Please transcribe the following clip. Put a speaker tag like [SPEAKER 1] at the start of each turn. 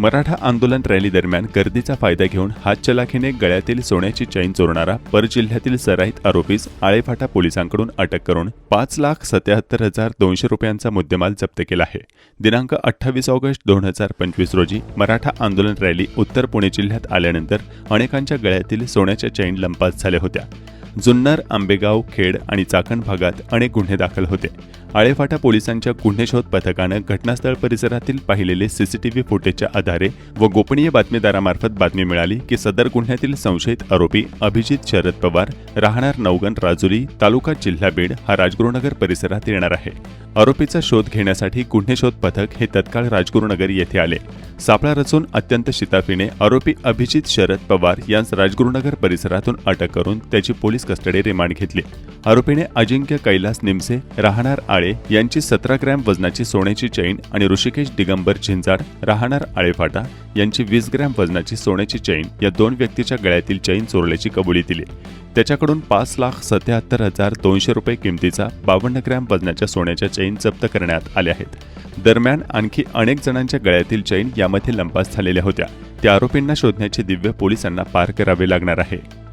[SPEAKER 1] मराठा आंदोलन रॅली दरम्यान गर्दीचा फायदा घेऊन हातचलाखीने गळ्यातील सोन्याची चैन चोरणारा परजिल्ह्यातील सराईत आरोपीस आळेफाटा पोलिसांकडून अटक करून पाच लाख सत्याहत्तर हजार दोनशे रुपयांचा मुद्देमाल जप्त केला आहे. दिनांक अठ्ठावीस ऑगस्ट दोन हजार पंचवीस रोजी मराठा आंदोलन रॅली उत्तर पुणे जिल्ह्यात आल्यानंतर अनेकांच्या गळ्यातील सोन्याच्या चैन लंपास झाल्या होत्या. जुन्नर आंबेगाव खेड आणि चाकण भागात अनेक गुन्हे दाखल होते. आळेफाटा पोलिसांच्या गुन्हे शोध पथकानं घटनास्थळ परिसरातील पाहिलेले सीसीटीव्ही फुटेजच्या आधारे व गोपनीय बातमीदारामार्फत बातमी मिळाली की सदर गुन्ह्यातील संशयित आरोपी अभिजित शरद पवार राहणार नवगण राजुरी तालुका जिल्हा बीड हा राजगुरुनगर परिसरात येणार आहे. आरोपीचा शोध घेण्यासाठी गुन्हे शोध पथक हे तत्काळ राजगुरुनगर येथे आले. सापळा रचून अत्यंत शिताफीने आरोपी अभिजित शरद पवार यांस राजगुरुनगर परिसरातून अटक करून त्याची पोलीस पोलीस कस्टडी रिमांड घेतली. आरोपीने अजिंक्य कैलास निमसे राहणार आळे यांची सतरा ग्रॅम वजनाची सोन्याची चैन आणि ऋषिकेश दिगंबर झिंजाड राहणार आळेफाटा यांची वीस ग्रॅम वजनाची सोन्याची चैन या दोन व्यक्तीच्या गळ्यातील चैन चोरल्याची कबुली दिली. त्याच्याकडून पाच लाख सत्याहत्तर हजार दोनशे रुपये किमतीचा बावन्न ग्रॅम वजनाच्या सोन्याच्या चैन जप्त करण्यात आल्या आहेत. दरम्यान आणखी अनेक जणांच्या गळ्यातील चैन यामध्ये लंपास झालेल्या होत्या. त्या आरोपींना शोधण्याचे दिव्य पोलिसांना पार करावे लागणार आहे.